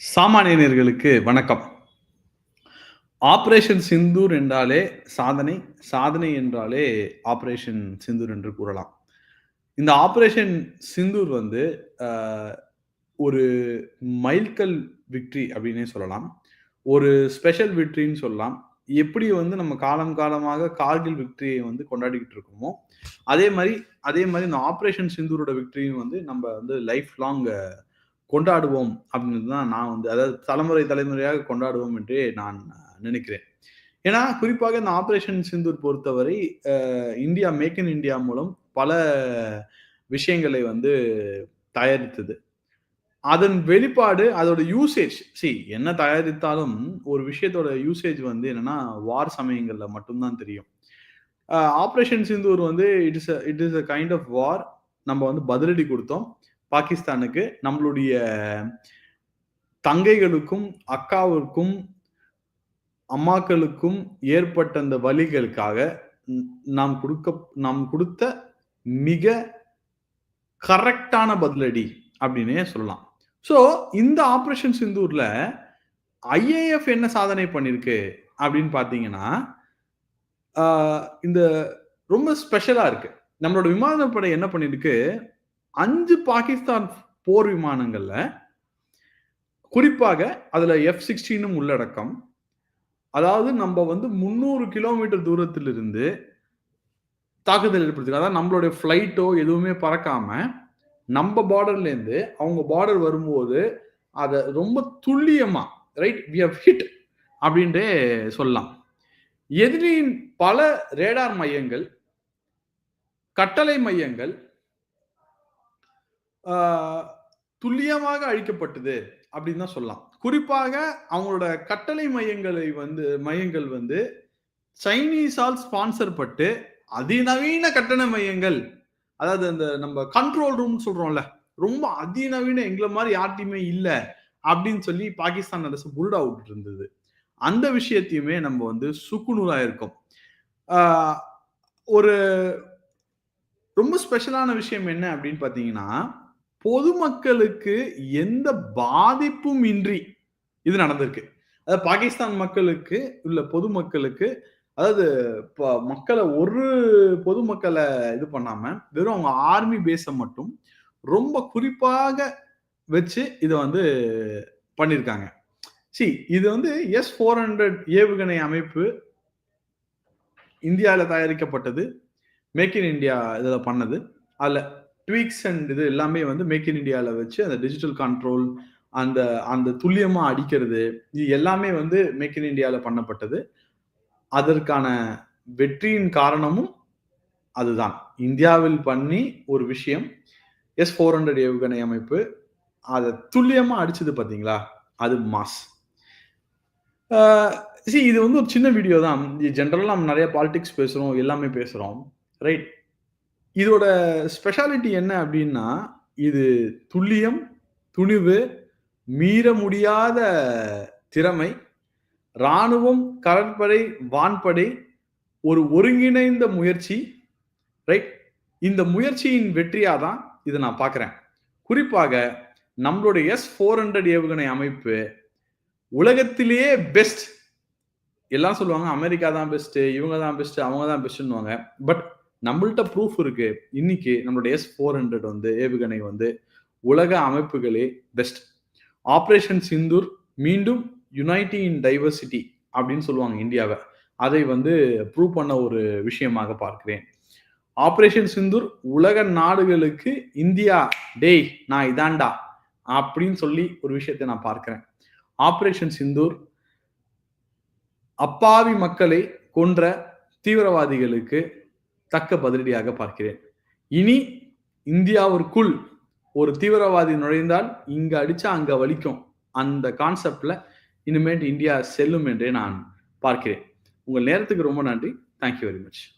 சாமானியர்களுக்கு வணக்கம். ஆப்ரேஷன் சிந்தூர் என்றாலே சாதனை, சாதனை என்றாலே ஆப்ரேஷன் சிந்தூர் என்று கூறலாம். இந்த ஆப்ரேஷன் சிந்தூர் வந்து ஒரு மைல்கல் விக்ட்ரி அப்படின்னே சொல்லலாம். ஒரு ஸ்பெஷல் விக்ட்ரின்னு சொல்லலாம். எப்படி வந்து நம்ம காலம் காலமாக கார்கில் விக்ட்ரியை வந்து கொண்டாடிக்கிட்டு இருக்கோமோ, அதே மாதிரி அதே மாதிரி இந்த ஆப்ரேஷன் சிந்தூரோட விக்டரியும் வந்து நம்ம வந்து லைஃப் லாங் கொண்டாடுவோம் அப்படின்றது தான் நான் வந்து அதாவது தலைமுறை தலைமுறையாக கொண்டாடுவோம் என்று நான் நினைக்கிறேன். ஏன்னா, குறிப்பாக இந்த ஆப்ரேஷன் சிந்தூர் பொறுத்தவரை இந்தியா மேக் இன் இண்டியா மூலம் பல விஷயங்களை வந்து தயாரித்தது. அதன் வெளிப்பாடு அதோட யூசேஜ் சி என்ன தயாரித்தாலும் ஒரு விஷயத்தோட யூசேஜ் வந்து என்னன்னா, வார் சமயங்கள்ல மட்டும்தான் தெரியும். ஆப்ரேஷன் சிந்தூர் வந்து it is a it is a kind of war. நம்ம வந்து பதிலடி கொடுத்தோம் பாகிஸ்தானுக்கு நம்மளுடைய தங்கைகளுக்கும், அக்காவிற்கும், அம்மாக்களுக்கும் ஏற்பட்ட அந்த வழிகளுக்காக நாம் கொடுக்க நாம் கொடுத்த மிக கரெக்டான பதிலடி அப்படின்னே சொல்லலாம். ஸோ இந்த ஆப்ரேஷன் சிந்தூர்ல ஐஏஎஃப் என்ன சாதனை பண்ணிருக்கு அப்படின்னு பார்த்தீங்கன்னா, இந்த ரொம்ப ஸ்பெஷலாக இருக்கு. நம்மளோட விமானப்படை என்ன பண்ணிருக்கு, அஞ்சு பாகிஸ்தான் போர் விமானங்கள்ல குறிப்பாக அதுல எஃப் சிக்ஸ்டீனும் உள்ளடக்கம். அதாவது நம்ம வந்து 300 கிலோமீட்டர் தூரத்திலிருந்து தாக்குதல் ஏற்படுத்திருக்கு. அதாவது நம்மளுடைய ஃப்ளைட்டோ எதுவுமே பறக்காம, நம்ம பார்டர்லேருந்து அவங்க பார்டர் வரும்போது, அதை ரொம்ப துல்லியமா ரைட் வி ஹேவ் ஹிட் அப்டின்றே சொல்லலாம். எதிரியின் பல ரேடார் மையங்கள், கட்டளை மையங்கள் துல்லியமாக அழிக்கப்பட்டது அப்படின்னு தான் சொல்லலாம். குறிப்பாக அவங்களோட கட்டளை மையங்களை வந்து மையங்கள் வந்து சைனீஸால் ஸ்பான்சர் பட்டு அதிநவீன கட்டண மையங்கள், அதாவது அந்த நம்ம கண்ட்ரோல் ரூம்னு சொல்றோம்ல, ரொம்ப அதிநவீன எங்களை மாதிரி யார்ட்டையுமே இல்லை அப்படின்னு சொல்லி பாகிஸ்தான் அரசு புல்டா விட்டு இருந்தது. அந்த விஷயத்தையுமே நம்ம வந்து சுக்குநூறா இருக்கோம் ஒரு ரொம்ப ஸ்பெஷலான விஷயம் என்ன அப்படின்னு பார்த்தீங்கன்னா, பொதுமக்களுக்கு எந்த பாதிப்பும் இன்றி இது நடந்திருக்கு. அதாவது பாகிஸ்தான் மக்களுக்கு உள்ள பொதுமக்களுக்கு அதாவது ப மக்களை ஒரு பொதுமக்களை இது பண்ணாம, வெறும் அவங்க ஆர்மி பேஸை மட்டும் ரொம்ப குறிப்பாக வச்சு இதை வந்து பண்ணியிருக்காங்க. சி இது வந்து எஸ் ஃபோர் ஹண்ட்ரட் ஏவுகணை அமைப்பு இந்தியாவில் தயாரிக்கப்பட்டது. மேக் இன் இந்தியா இதில் பண்ணது. அதில் ட்வீக்ஸ் அண்ட் இது எல்லாமே வந்து மேக் இன் இண்டியாவில் வச்சு அந்த டிஜிட்டல் கண்ட்ரோல் அந்த அந்த துல்லியமாக அடிக்கிறது, இது எல்லாமே வந்து மேக் இன் இண்டியாவில் பண்ணப்பட்டது. அதற்கான வெற்றியின் காரணமும் அதுதான். இந்தியாவில் பண்ணி ஒரு விஷயம் எஸ் ஃபோர் ஹண்ட்ரட் ஏவுகணை அமைப்பு, அதை துல்லியமாக அடிச்சது பார்த்தீங்களா? அது மாஸ். சி இது வந்து ஒரு சின்ன வீடியோ தான். ஜென்ரலாக நம்ம நிறைய பாலிடிக்ஸ் பேசுகிறோம் எல்லாமே பேசுகிறோம் ரைட். இதோட ஸ்பெஷாலிட்டி என்ன அப்படின்னா இது துல்லியம், துணிவு, மீற முடியாத திறமை, ராணுவம், கடற்படை, வான்படை ஒரு ஒருங்கிணைந்த முயற்சி. ரைட். இந்த முயற்சியின் வெற்றியாக தான் இதை நான் பார்க்குறேன் குறிப்பாக நம்மளுடைய எஸ் ஃபோர் ஹண்ட்ரட் ஏவுகணை அமைப்பு உலகத்திலேயே பெஸ்ட். எல்லாம் சொல்லுவாங்க அமெரிக்கா தான் பெஸ்ட்டு இவங்க தான் பெஸ்ட்டு அவங்க தான் பெஸ்ட்டுன்னுவாங்க பட் நம்மள்ட்ட ப்ரூஃப் இருக்கு. இன்னைக்கு நம்மளுடைய S-400 வந்து ஏவுகணை வந்து உலக அமைப்புகளே பெஸ்ட். ஆப்ரேஷன் சிந்தூர் மீண்டும் யுனைட்டி இன் டைவர்சிட்டி அப்படின்னு சொல்லுவாங்க இந்தியாவை அதை வந்து ப்ரூவ் பண்ண ஒரு விஷயமாக பார்க்கிறேன். ஆப்ரேஷன் சிந்தூர் உலக நாடுகளுக்கு இந்தியா, "டேய் நான் இதான்டா" அப்படின்னு சொல்லி ஒரு விஷயத்தை நான் பார்க்கிறேன். ஆப்ரேஷன் சிந்தூர் அப்பாவி மக்களை கொன்ற தீவிரவாதிகளுக்கு தக்க பதிலடியாக பார்க்கிறேன். இனி இந்தியாவிற்குள் ஒரு தீவிரவாதி நுழைந்தால், இங்க அடிச்சா அங்க வலிக்கும். அந்த கான்செப்ட்ல இனிமேட்டு இந்தியா செல்லும் என்றே நான் பார்க்கிறேன். உங்கள் நேரத்துக்கு ரொம்ப நன்றி. Thank you very much.